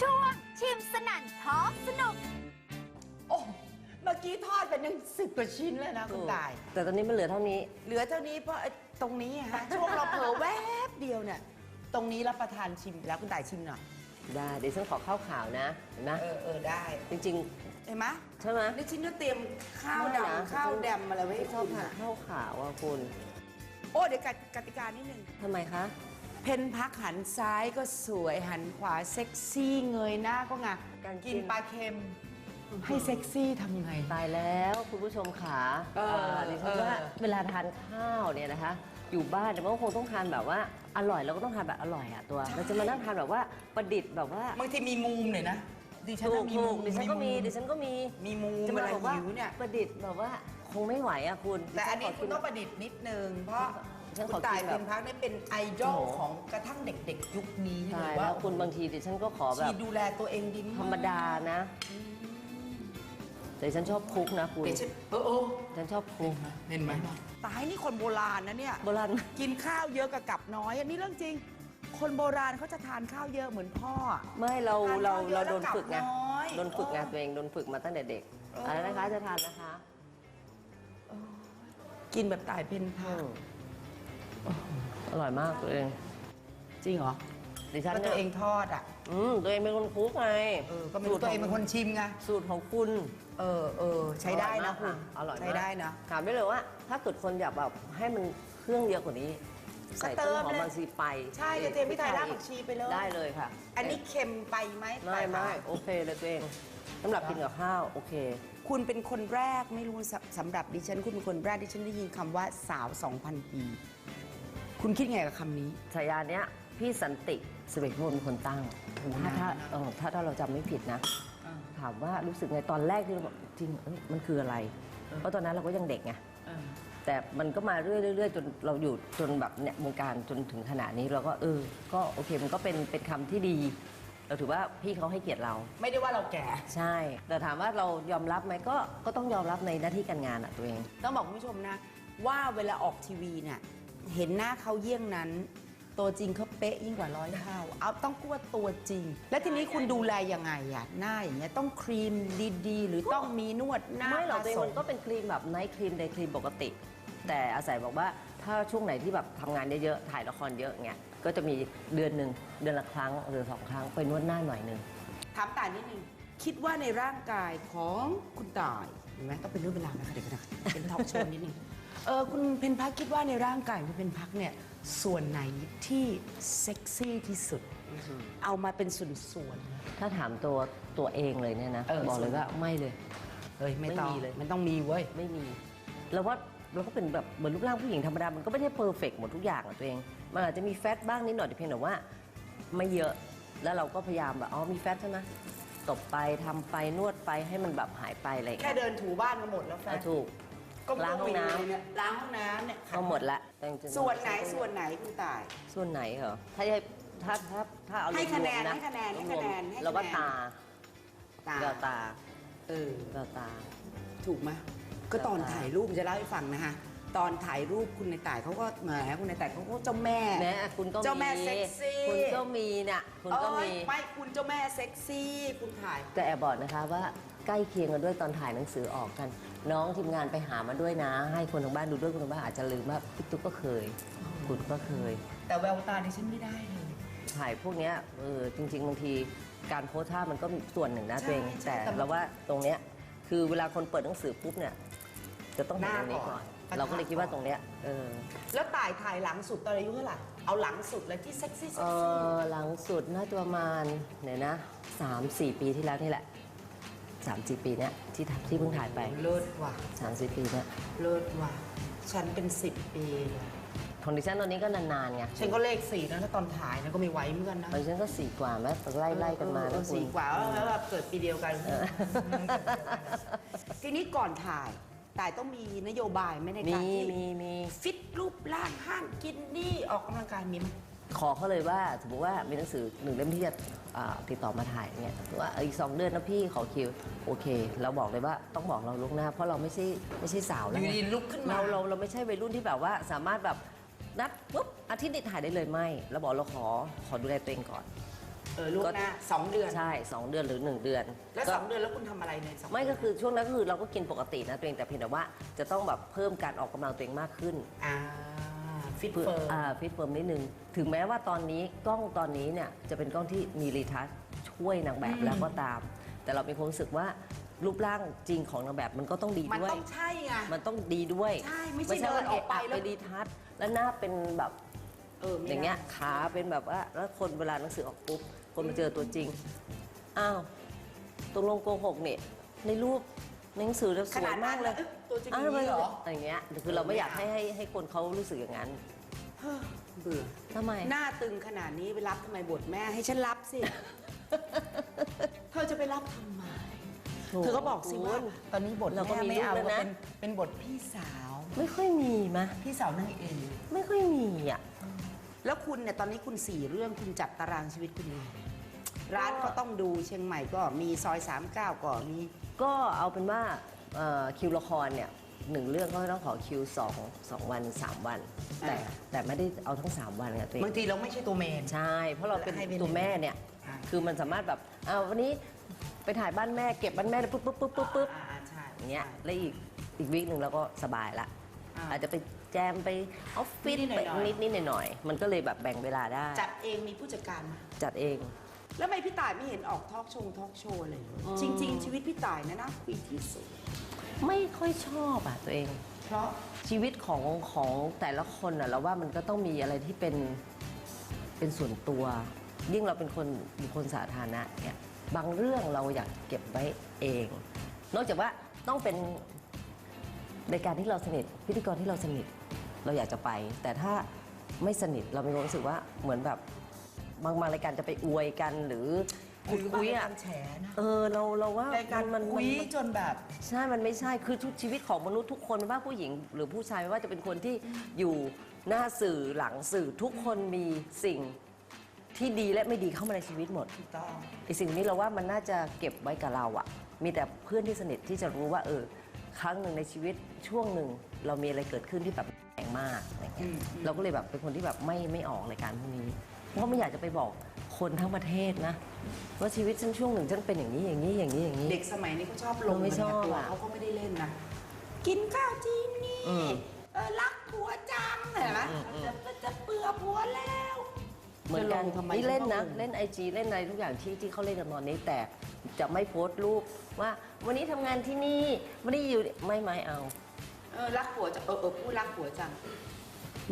ช่วงชิมสนั่นท้องสนุก โอ้เมื่อกี้ทอดไปหนึ่งสิบกว่าชิ้นเลยนะคุณตาย แต่ตอนนี้มันเหลือเท่านี้ เหลือเท่านี้เพราะไอ้ตรงนี้อะฮะ ช่วงเราเผลอแวบเดียวเนี่ย ตรงนี้รับประทานชิมไปแล้วคุณตายชิมหน่อยได้เดี๋ยวฉันขอข้าวขาวนะเห็นไหมเออเออได้จริง เห็นไหมๆ ใช่ไหม นี่ชิ้นก็เตรียมข้าวไม่นะ ดำข้าวแดมอะไรไว้ให้ชอบคุณทานอะข้าวขาวอะคุณ โอ้เดี๋ยวกติกติกานิดนึง ทำไมคะ เพนพักหันซ้ายก็สวยหันขวาเซ็กซี่เงยหน้าก็งามการกิกินนปลาเค็ม ให้เซ็กซี่ทำไง ตายแล้วคุณผู้ชมขาเออดิฉันว่าเออเวลาทานข้าวเนี่ยนะคะ อยู่บ้านเนี่ยมันก็คงต้องทานแบบว่าอร่อยเราก็ต้องทานแบบอร่อยอะตัวเราจะมานั่งทานแบบว่าประดิษฐ์แบบว่าบางทีมีมุมหน่อยนะดิฉันถูน่ะกมีถูมุกมดิฉันก็มีมุดิฉันก็มีมีมุมจะเวมาลาบอกว่าหิวเนี่ย ประดิษฐ์แบบว่าคงไม่ไหวอะคุณแต่อันนี้ดิฉัคุณขต้องประดิษฐ์นิดนึง เพราะ ฉันขคุอณตายกินแบบเป็นพักนี่เป็นไอดอลโอ้โห ของกระทั่งเด็ก ๆ ยุคนี้เลตายยแล้ว่าวคุณบางทีดิฉันก็ขอแบชีบดูแลตัวเองดีกธรรมดานะ แต่ฉันชอบคลุกนะคุณเดี๋ยวฉันเออเออฉันชอบคลุกเห็นไหมตายนี่คนโบราณนะเนี่ย โบราณมากกินข้าวเยอะกับกับน้อยอันนี้เรื่องจริง คนโบราณเขาจะทานข้าวเยอะเหมือนพ่ออะไม่เราทานเราข้าวเยอะเราโดนแล้วกลับฝึกไงน้อยโดนฝึกไงเออตัวเองโดนฝึกมาตั้งแต่เด็กเอออ อะไรนะคะจะทานนะคะ กินแบบตายเป็นพัอืกม อร่อยมากตัวเอง จริงเหรอดิฉันก็เนี่ตัวยเองทอดอะอืมตัวเองเป็นคนคลุกไงเออก็ไม่รู้ตัวเองเป็นคนชิมไงสูตรของคุณ เออเออใช้ได้นะอร่อยมากคุณอร่อยมากใช้ได้นะถามได้เลยว่า ถ้าเกิดคนอยากแบบให้มันเครื่องเยอะกว่านี้ใส่ก็เติต้นมหอมเลยบางซีไป ใช่กระเทียมพริกไทยรากผักชีไปเลยได้เลยค่ะ อันนี้เค็มไปไหมไม่ไม่โอเคเลยตัวเองสำหรับกินกับข้าวโอเค คุณเป็นคนแรกไม่รู้สสำหรับดิฉัน คุณเป็นคนแรกที่ฉันได้ยินคำว่าสาว 2,000 ปี คุณคิดไงกับคำนี้ ฉายาเนี้ยพี่สันติสิริพลเป็นคนตั้งโอ้โหถ้าถ้านานนะเออถ้าถ้าเราจำไม่ผิดนะ ถามว่ารู้สึกไงตอนแรกที่เราบอกจริงเอ้ยมันคืออะไร เพราะตอนนั้นเราก็ยังเด็กไงแต่มันก็มาเรื่อยๆเรื่อยๆจนเราอยู่จนแบบเนี่ยวงการจนถึงขนาดนี้เราก็เออ ก็โอเคมันก็เป็นเป็นคำที่ดี เราถือว่าพี่เขาให้เกียรติเรา ไม่ได้ว่าเราแก่ ใช่ แต่ถามว่าเรายอมรับไหมก็ก็ต้องยอมรับในหน้าที่การงานอะตัวเอง ต้องบอกคุณผู้ชมนะ ว่าเวลาออกทีวีเนี่ย เห็นหน้าเขาเยี่ยงนั้น ตัวจริงเขาเป๊ะยิ่งกว่าร้อยเท่าเอาต้องกลัวตัวจริง แล้วทีนี้คุณดูแลยังไงอะหน้าอย่างเงี้ยต้องครีมดีๆ หรือต้องมีนวดหน้าไม่หรอกผตัวเองส มันก็เป็นครีมแบบไนท์ครีมเดย์ครีมปกติ แต่อาศัยบอกว่าถ้าช่วงไหนที่แบบทำงานเยอะๆถ่ายละครเยอะเงี้ยก็จะมีเดือนหนึ่งเดือนละครั้งหรือสองครั้งไปนวดหน้าหน่อยหนึ่ง ถามต่ายนิดนึง คิดว่าในร่างกายของคุณตายเห็นไหมต้องเป็นเรื่องเป็นราวนะคะเดี๋ยวกันนะเป็นทอล์กโชว์นิดนึง เออคุณเพนพักคิดว่าในร่างกายของคุณเพนพักเนี่ยส่วนไหนที่เซ็กซี่ที่สุด เอามาเป็นส่วน ถ้าถามตัวตัวเองเลยเนี่ยนะ เออ บอกเลยว่าไม่เลย ๆเฮ้ยไม่ต้องไม่มีเลย มันต้องมีเว้ย ไม่มีแล้วว่าเราก็เป็นแบบเหมือนรูปร่างผู้หญิงธรรมดา มันก็ไม่ได้เพอร์เฟกหมดทุกอย่างอะตัวเอง มันอาจจะมีแฟตบ้างนิดหน่อยแต่เพียงแต่ว่า ไม่เยอะแล้วเราก็พยายามแบบอ๋อมีแฟตใช่ไหมตบไปทำไปนวดไปให้มันแบบหายไปอะไรอย่างแค่เงี้ยเดินถูบ้านก็หมดแล้วแฟเอานถูก ก็ล้างห้องน้ำ เนี่ยล้างห้องน้ำเนี่ยก็หมดละแต่จริงๆส่วนไหนส่วนไหนคุณตาย ส่วนไหนเหรอถ้าจะถ้าถ้าถ้าเอาให้คะแนนรวมๆให้คะแนนให้คะแนนให้คะแนน แล้วก็ตาตาแววตาเออ แววตา ถูกไหมก็ตอนตาถ่ายรูปจะเล่าให้ฟังนะคะตอนถ่ายรูปคุณในต่ายเขาก็แหมคุณในต่ายเขาก็เจ้าแม่ แม้คุณก็มีเจ้าแม่เซ็กซี่ คุณก็มีเนี่ยคุณก็มี เอ้ยไม่คุณเจ้าแม่เซ็กซี่ คุณถ่าย แต่แอบบอกนะคะว่าใกล้เคียงกันด้วยตอนถ่ายหนังสือออกกัน น้องทีมงานไปหามาด้วยนะ ให้คนทางบ้านดูด้วยคนทางบ้านอาจจะลืมว่าพี่ตุ๊กก็เคย คุณก็เคย แต่แววตาดิฉันไม่ได้เลยถ่ายพวกเนี้ยเออจริงๆบางทีการโพสท่ามันก็มีส่วนหนึ่งนะใช่ตัวเองใช่แต่แต่มันเราว่าตรงเนี้ยคือเวลาคนเปิดหนังสือปุ๊บเนี่ยจะต้องเห็นตรงนี้ก่อนหน้าก่อน เราก็เลยคิดว่าตรงเนี้ยเออแล้วต่ายถ่ายหลังสุดตอนอายุเท่าไหร่เอาหลังสุดเลยที่เซ็กซี่เอเซ็กซี่อหลังสุดน่าจะประมาณเนี่ยนะสามสี่ปีที่แล้วนี่แหละ สามสี่ปีเนี้ยที่ทำที่เพิ่งถ่ายไป เลิศว่ะสามสี่ปีเนี้ยเลิศว่ะฉันเป็นสิบปีเลยของดิฉันตอนนี้ก็นานๆไงฉันก็เลขสี่นะถ้าตอนถ่ายนะก็ไม่ไหวเหมือนกันนะของดิฉันก็สี่กว่าแม้ไล่ไล่กันมาเออนะเออคุสี่ณกว่าแล้วแบบเกิดปีเดียวกันทีนี้ก่อนถ่ายต่ายต้องมีนโยบายไหมในมีการที่มีมี ฟิตรูปร่างห้ามกินนี่ออกกำลังกายมีไหม ขอเขาเลยว่าสมมติว่ามีหนังสือหนึ่งเล่มที่จะอ่าติดต่อมาถ่ายเนี่ยว่าเอออีกสองเดือนนะพี่ขอคิวโอเค เราบอกเลยว่าต้องบอกเราล่วงหน้า เพราะเราไม่ใช่ไม่ใช่สาวแล้วอยู่ไงดีลุกขึ้นมา เราเราเราไม่ใช่วัยรุ่นที่แบบว่าสามารถแบบนัดปุ๊บอาทิตย์นี้ถ่ายได้เลยไม่เราบอกเราขอขอดูแลตัวเองก่อน เออลูกหน้าสองเดือน ใช่สองเดือนหรือ 1 เดือนแล้วก็สองเดือนแล้วคุณทำอะไรในสองไม่ก็คือช่วงนั้นก็คือเราก็กินปกตินะตัวเองแต่เพียงแต่ว่าจะต้องแบบเพิ่มการออกกำลังตัวเองมากขึ้น อ่า ฟิตเพื่อเฟิร์มอ่าฟิตเฟิร์มนิดนึง ถึงแม้ว่าตอนนี้กล้องตอนนี้เนี่ยจะเป็นกล้องที่มีรีทัชช่วยนางแบบแล้วก็ตาม แต่เรามีความรู้สึกว่ารูปร่างจริงของนางแบบมันก็ต้องดีมันด้วย ต้องใช่ไง มันต้องดีด้วยใช่ไม่ใช่ว่าเดินออกไปเะแล้ว ไปรีทัชแล้วหน้าเป็นแบบ เออไม่อย่างเงี้ยได้ขาเป็นแบบว่าแล้วคนเวลาหนังสือออกปุ๊บคนมาเจอตัวจริงอ้าวตกลงโกหกเนี่ยในรูปในหนังสือเราสขวยนาดมานั้กนเลยแล้ว ตัวจริงอ้าวอย่างนี้เหรออย่างเงี้ยคือเราไม่อยากให้ให้ให้คนเขารู้สึกอย่างนั้นเฮ้อเบื่อทำไม หน้าตึงขนาดนี้ไปรับทำไมบทแม่ให้ฉันรับสิ เธอจะไปรับทำไมโถเธอก็บอกสิว่าคุณตอนนี้บทเราก็แม่มีไม่เอาลูกแล้วนะ เป็นเป็นบทพี่สาว ไม่ค่อยมีมะพี่สาวนั่งเองไม่ค่อยมีอะ แล้วคุณเนี่ยตอนนี้คุณสี่เรื่องคุณจัดตารางชีวิตคุณยังไงร้านก็ต้องดูเชียงใหม่ก็มีซอยสามเก้าก็มี ก็เอาเป็นว่าเอ่อ คิวละครเนี่ยหนึ่งเรื่องก็ต้องขอคิวสองสองวันสามวัน แต่อ่าแต่ไม่ได้เอาทั้งสามวันไงตัวเองบางทีเราไม่ใช่ตัวเมน ใช่ เพราะเราเป็นให้เป็นตัวแม่เนี่ย อ่า คือมันสามารถแบบเอาวันนี้ไปถ่ายบ้านแม่เก็บบ้านแม่ปุ๊บปุ๊บปุ๊บปุ๊บปุ๊บอ่าใช่อย่างเงี้ยแล้วอีกอีกวีคหนึ่งเราก็สบายละ อ่า อาจจะไปแจมไปออฟฟิศนิดๆหน่ไปอยๆ นิดนิดหน่อยหน่อยๆมันก็เลยแบบแบ่งเวลาได้จัดเองมีผู้จัดการมา จัดเอง แล้วทำไมพี่ต่ายไม่เห็นออกทอล์กโชว์ทอล์กโชว์เลยอืมจริง ๆ ชีวิตพี่ต่ายนะน่าคุยที่สุด ไม่ค่อยชอบอะตัวเอง เพราะชีวิตของของแต่ละคนอะเราว่ามันก็ต้องมีอะไรที่เป็นเป็นส่วนตัว ยิ่งเราเป็นคนบุคคลสาธารณะเนี่ยบางเรื่องเราอยากเก็บไว้เอง นอกจากว่าต้องเป็นรายการที่เราสนิทพิธีกรที่เราสนิทเราอยากจะไป แต่ถ้าไม่สนิทเรามีความรู้สึกว่าเหมือนแบบ บางบางรายการจะไปอวยกันหรือคุยคุยอะรแฉนะเออเราเราว่ารายการมันคุยมันจนแบบ ใช่มันไม่ใช่คือทุกชีวิตของมนุษย์ทุกคนไม่ว่าผู้หญิง หรือผู้ชายไม่ว่าจะเป็นคนที่อยู่หน้าสื่อหลังสื่อทุกคนมีสิ่งที่ดีและไม่ดีเข้ามาในชีวิตหมดถูกต้องไอ้สิ่งนี้เราว่ามันน่าจะเก็บไว้กับเราอะมีแต่เพื่อนที่สนิทที่จะรู้ว่าเออครั้งหนึ่งในชีวิตช่วงหนึ่งเรามีอะไรเกิดขึ้นที่แบบแรงมากอะไรเงี้ยอืมเราก็เลยแบบเป็นคนที่แบบไม่ไม่ออกรายการพวกนี้ เพราะไม่อยากจะไปบอกคนทั้งประเทศนะ ว่าชีวิตฉันช่วงหนึ่งฉันเป็นอย่างนี้อย่างนี้อย่างนี้อย่างนี้ เด็กสมัยนี้เขาชอบลงเราไม่ชอบตัวอะ เขาก็ไม่ได้เล่นนะ กินข้าวจีนนี่อืม เออรักผัวจังเห็นไหมจะจะเบื่อผัวแล้ว เหมือนกันจะลงทำไมนี่เล่นนะฉัก็งงเล่นไอจีเล่นอะไรทุกอย่างที่ที่เขาเล่นกันตอนนี้แต่จะไม่โพสต์รูปว่าวันนี้ทำงานที่นี่วันนี้อยู่ไม่ไม่เอา เออรักผัวจังเออเออพูดรักผัวจัง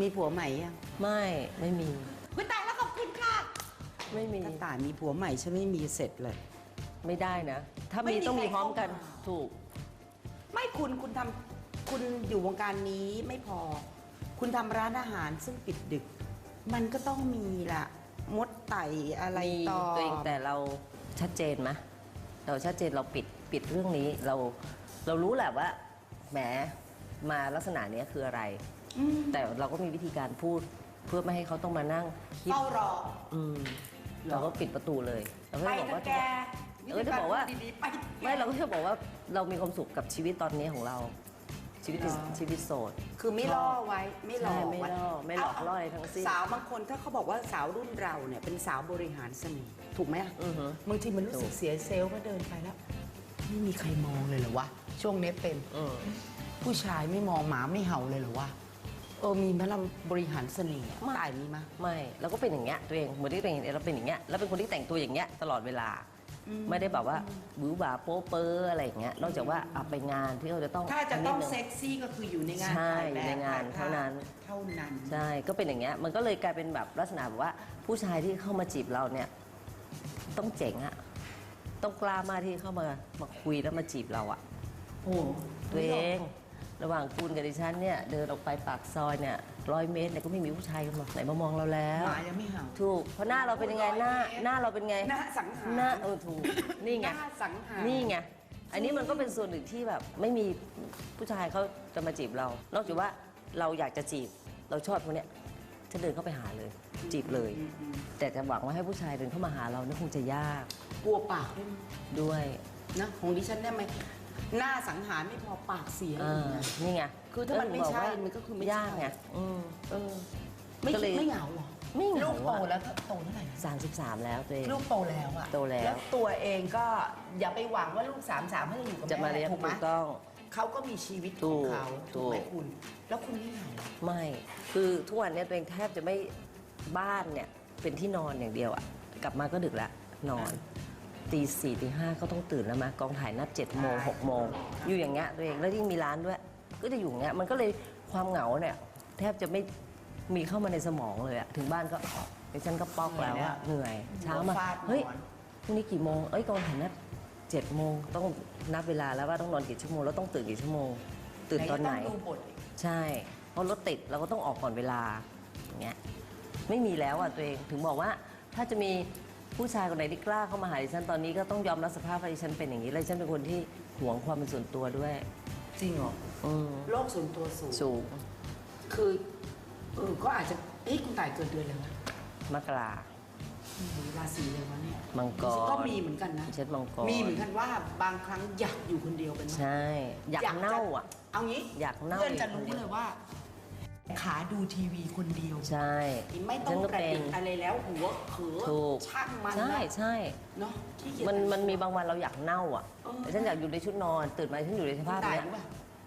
มีผัวใหม่ยังไม่ไม่มี คุณตาย ไม่มี ถ้าตายมีผัวใหม่ฉันไม่มีเสร็จเลย ไม่ได้นะ ถ้าไม่มีมีต้องมีใครพร้อมกัน เข้ามา ถูก ไม่คุณคุณทำคุณอยู่วงการนี้ไม่พอ คุณทำร้านอาหารซึ่งปิดดึก มันก็ต้องมีละมดไต่อะไรมีต่อ ตัวเองแต่เราชัดเจนไหมเราชัดเจนเราปิดปิดเรื่องนี้เราเรารู้แหละว่าแหมมาลักษณะเนี้ยคืออะไรอืมแต่เราก็มีวิธีการพูดเพื่อไม่ให้เขาต้องมานั่งคิดเฝ้ารอ อืม เหรอเราก็ปิดประตูเลยเราก็ไปบอกเถว่าอะแกเออจะบอกว่า ดีๆไปไม่เราก็จะบอกว่าเรามีความสุขกับชีวิตตอนนี้ของเรา ชีวิตที่เหรอชีวิตโสด คือไม่ล่อไว้ไม่หลอกใช่ไม่ล่อว้ไม่หลอกล่ออะไรทั้งสิ้น สาวบางคนถ้าเขาบอกว่าสาวรุ่นเราเนี่ยเป็นสาวบริหารเสน่ห์ถูกไหมอะอือฮึ บางทีมันรู้สึกเสียเซลล์ก็เดินไปแล้ว ไม่มีใครมองเลยเหรอวะ ช่วงนี้เป็น อืมผู้ชายไม่มองหมาไม่เห่าเลยเหรอวะ เออมีไหมเราบริหารเสน่ห์อะตายมีไหม ไม่เราก็เป็นอย่างเงี้ยตัวเองเหมือนที่เป็นอย่างเงี้ยเราเป็นอย่างเงี้ยแล้วเป็นคนที่แต่งตัวอย่างเงี้ยตลอดเวลา ไม่ได้แบบว่าบื้อบ่าโป๊เปอร์อะไรอย่างเงี้ยนอกจากว่าอะไปงานที่เราจะต้องถ้าจะต้องนิดนึ เซ็กซี่ก็คืออยู่ในงานใช่ถ่ายแบบในงานถ่ยภพเท่านั้น เท่านั้น ใช่ก็เป็นอย่างเงี้ยมันก็เลยกลายเป็นแบบลักษณะแบบว่าผู้ชายที่เข้ามาจีบเราเนี่ยต้องเจ๋งอะต้องกล้ามากที่เข้ามามาคุยแล้วมาจีบเราอะโอ้ตัวเอง ระหว่างคุณกับดิฉันเนี่ยเดินออกไปปากซอยเนี่ยร้อยเมตรเนี่ยก็ไม่มีผู้ชายคนไหนมามองเราแล้ว หมายังไม่เห่า ถูก เพราะหน้าเราเป็นยังไงหน้าร้อยเมตรหน้าเราเป็นไงหน้าสังหารหน้าเออถูกนี่ไงหน้าสังหาร นี่ไงอันนี้มันก็เป็นส่วนหนึ่งที่แบบไม่มีผู้ชายเขาจะมาจีบเรา นอกจากว่าเราอยากจะจีบเราชอบคนเนี้ยฉันเดินเข้าไปหาเลย จีบเลยอืมอืมแต่จะหวังว่าให้ผู้ชายเดินเข้ามาหาเรานี่คงจะยากกลัวปากด้วยมั้ยด้วยนะของดิฉันได้ไหม หน้าสังหารไม่พอปากเสียเออีกอนะนี่ไงคือถ้ามันไม่ใช่ถึงบกว่มันก็คือไม่ใช่ ยากไงอืม เออไม่ก็เลย ไม่เหงาเหรอไม่เหงาลูกโตอะแล้วโตเท่าไหร่นะสามสิบสามแล้วตัวเอง ลูกโตแล้วอะโตแล้ว ตัวเองก็อย่าไปหวังว่าลูกสามสามเขาจะอยู่กับจะมาแม่เลี้ยงถูกไหมถูกต้อง เขาก็มีชีวิตถูของกเขาถูถูก กไหมคุณ แล้วคุณไม่เหงา ไม่ คือทุกวันเนี้ยตัวเองแทบจะไม่บ้านเนี่ยเป็นที่นอนอย่างเดียวอะกลับมาก็ดึกละนอน ตีสี่ตีห้าก็ต้องตื่นแล้วมากองถ่ายนัดเจ็ดโมงหกโมงอยู่อย่างเงี้ยตัวเองแล้วยิ่งมีร้านด้วย ก็จะอยู่อย่างเงี้ยมันก็เลยความเหงาเนี่ย แทบจะไม่มีเข้ามาในสมองเลยอะถึงบ้านก็เดี๋ยวฉันก็ปอกแล้วอะเหนื่อย เช้ามาฟาดหมเฮ้ยอนพรุ่งนี้กี่โมงเอ้ยกองถ่ายนัดเจ็ดโมงต้องนับเวลาแล้วว่าต้องนอนกี่ชั่วโมงแล้วต้องตื่นกี่ชั่วโมง ตื่นตอนไหนก็ต้องดูบทอีกใช่ เพราะรถติดเราก็ต้องออกก่อนเวลาอย่างเงี้ยไม่มีแล้วอะตัวเองถึงบอกว่าถ้าจะมี ผู้ชายคนไหนที่กล้าเข้ามาหาดิฉันตอนนี้ก็ต้องยอมรับสภาพว่าดิฉันเป็นอย่างนี้เลยฉันเป็นคนที่หวงความเป็นส่วนตัวด้วย จริงเหรออืมโลกส่วนตัวสูง สูงคือเออก็อาจจะเอ้ยคุณตายเกิดเดือนอะไรวะมกราอืมราศีเลยวะเนี่ยมังกรก็มีเหมือนกันนะ ดิฉันมังกรมีเหมือนกันว่าบางครั้งอยากอยู่คนเดียวเป็นไหมใช่ อยากอยากจะเน่าอะ เอางี้อยากเน่าเพื่อนจะอยู่คนรู้เดียวเลยว่า ขาดูทีวีคนเดียว ใช่ ไม่ต้อฉังนก็ประเป็ดินษฐ์อะไรแล้วหัวเขือถูกช่างมันใช่นะใช่ เนาะขี้เกียจมันมันมีบางวันเราอยากเน่าอะเออแต่ฉันอยากอยู่ในชุดนอนตื่นมาฉันอยู่ในสคุณภาพตายเนี้ยรู้ป่ะ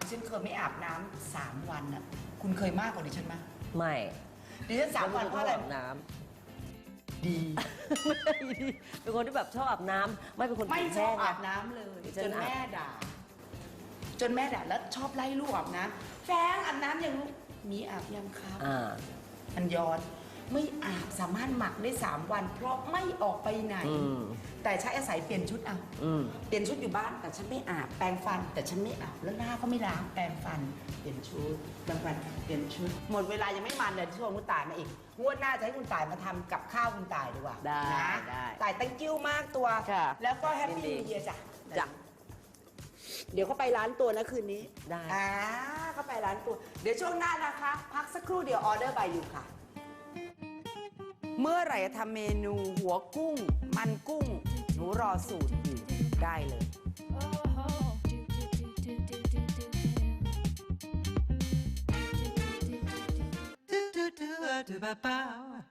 ฉันเคยไม่อาบน้ำสามวันอะคุณเคยมากกว่าดิฉันไหมไม่ดิฉันสามวันเพราะอะไร ฉันเป็นคนชอบอาบน้ำดีเป็นคนที่แบบชอบอาบน้ำไม่เป็นคนไม่ผิวชแห้อบงไงอาบน้ำเลยดิจฉันนอาบ แม่ด่า จนแม่ด่าแล้วชอบไล่ลูกอาบน้ำแฟงอาบน้ำอย่างลูก มีอาบยังครับอ่า มันย้อนไม่อาบสามารถหมักได้ 3 วัน เพราะไม่ออกไปไหน อืม แต่ใช้อาศัยเปลี่ยนชุดเอา อืม เปลี่ยนชุดอยู่บ้านแต่ฉันไม่อาบแปรงฟัน แต่ฉันไม่อาบแล้วหน้าก็ไม่ล้างแปรงฟัน เปลี่ยนชุดแปรงฟันเปลี่ยนชุด หมดเวลายังไม่มันเลยชวนคุณตายมาอีกงวดหน้าจะให้คุณตายมาทำกับข้าวคุณตายดีกว่าได้นะได้ตายตั้งกิ้วมากตัว ค่ะแล้วก็แฮปยิปี้นดีนิวเยียร์จ้ะจ้ะ เดี๋ยวเขาไปร้านตัวนะคืนนี้ได้ อ่าเขาไปร้านตัว เดี๋ยวช่วงหน้านะคะ พักสักครู่เดียวออเดอร์บายอยู่ค่ะ เมื่อไหร่จะทำเมนูหัวกุ้ง มันกุ้ง หนูรอสูตรอยู่ได้เลย do do do do ba ba